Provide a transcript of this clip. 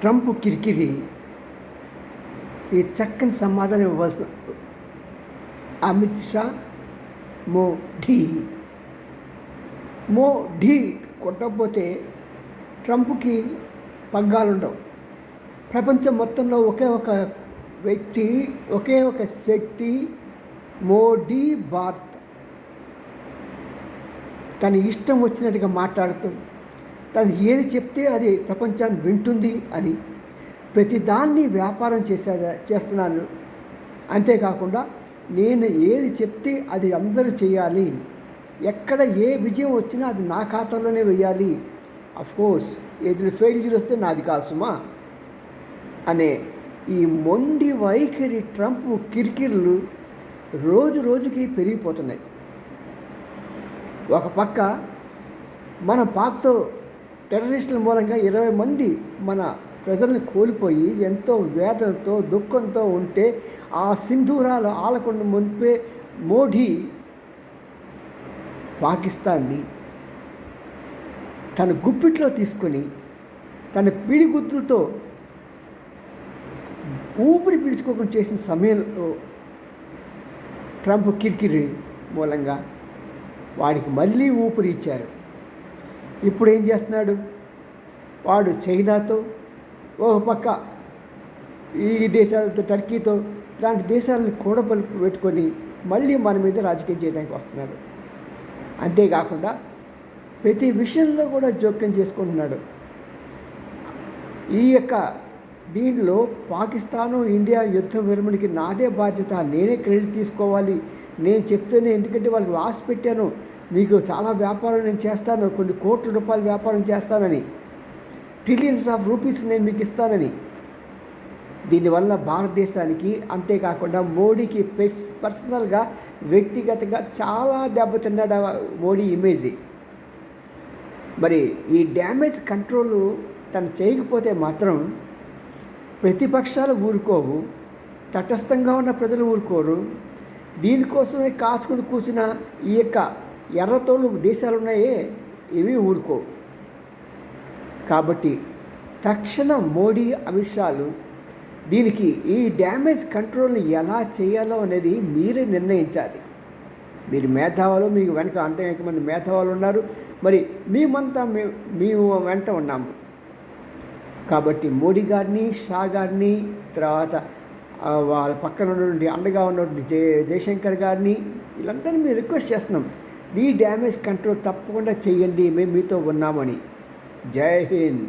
Trump కిరికిరి ఈ చక్కని సమాధానం ఇవ్వాల్సి అమిత్ షా మోఢీ మోఢీ కొట్టకపోతే ట్రంప్కి పగ్గాలుండవు ప్రపంచం మొత్తంలో ఒకే ఒక వ్యక్తి ఒకే ఒక శక్తి మోడీ భారత్. తన ఇష్టం వచ్చినట్టుగా మాట్లాడుతూ తను ఏది చెప్తే అది ప్రపంచాన్ని వింటుంది అని ప్రతిదాన్ని వ్యాపారం చేసే చేస్తున్నాను. అంతేకాకుండా నేను ఏది చెప్తే అది అందరూ చేయాలి. ఎక్కడ ఏ విజయం వచ్చినా అది నా ఖాతాలోనే వెయ్యాలి కోర్స్ ఏదైనా ఫెయిల్యూర్ వస్తే నాది కాదు అనే ఈ మొండి వైఖరి ట్రంప్ కిరికిర్లు రోజు రోజుకి పెరిగిపోతున్నాయి. ఒక పక్క మన పాక్తో టెర్రరిస్టుల మూలంగా ఇరవై మంది మన ప్రజల్ని కోల్పోయి ఎంతో వేదనతో దుఃఖంతో ఉంటే ఆ సింధూరాలు ఆలకుండా మునిపే మోడీ పాకిస్తాన్ని తన గుప్పిట్లో తీసుకొని తన పిడిగుత్తులతో ఊపిరి పీల్చుకోకుండా చేసిన సమయంలో ట్రంప్ కిరికిరి మూలంగా వాడికి మళ్ళీ ఊపిరి ఇచ్చారు. ఇప్పుడు ఏం చేస్తున్నాడు? వాడు చైనాతో ఒక పక్క ఈ దేశాలతో టర్కీతో ఇలాంటి దేశాలను కూడబలుపు పెట్టుకొని మళ్ళీ మన మీద రాజకీయం చేయడానికి వస్తున్నాడు. అంతేకాకుండా ప్రతి విషయంలో కూడా జోక్యం చేసుకుంటున్నాడు. ఈ యొక్క దీనిలో పాకిస్తాను ఇండియా యుద్ధ విరమణకి నాదే బాధ్యత. నేనే క్రెడిట్ తీసుకోవాలి. నేను చెప్తేనే ఎందుకంటే వాళ్ళకి ఆశ పెట్టాను. మీకు చాలా వ్యాపారం నేను చేస్తాను కొన్ని కోట్ల రూపాయల వ్యాపారం చేస్తానని. ట్రిలియన్స్ ఆఫ్ రూపీస్ నేను మీకు ఇస్తానని. దీనివల్ల భారతదేశానికి అంతేకాకుండా మోడీకి పెర్స్ పర్సనల్గా వ్యక్తిగతంగా చాలా దెబ్బతిన్నాడు మోడీ ఇమేజ్. మరి ఈ డ్యామేజ్ కంట్రోల్ తను చేయకపోతే మాత్రం ప్రతిపక్షాలు ఊరుకోవు తటస్థంగా ఉన్న ప్రజలు ఊరుకోరు. దీనికోసమే కాచుకుని కూర్చున్న ఈ యొక్క ఎర్రతోలు దేశాలు ఉన్నాయే ఇవి ఊరుకో. కాబట్టి తక్షణ మోడీ అమిత్ షాలు దీనికి ఈ డ్యామేజ్ కంట్రోల్ని ఎలా చేయాలో అనేది మీరే నిర్ణయించాలి. మీరు మేధావులు మీకు వెనక అనేక మంది మేధావులు ఉన్నారు. మరి మేమంతా మేము మేము వెంట ఉన్నాము. కాబట్టి మోడీ గారిని షా గారిని తర్వాత వాళ్ళ పక్కన ఉన్నటువంటి అండగా ఉన్నటువంటి జయ జయశంకర్ గారిని వీళ్ళందరినీ మేము రిక్వెస్ట్ చేస్తున్నాం. మీ డ్యామేజ్ కంట్రోల్ తప్పకుండా చేయండి. మేము మీతో ఉన్నామని. జై హింద్.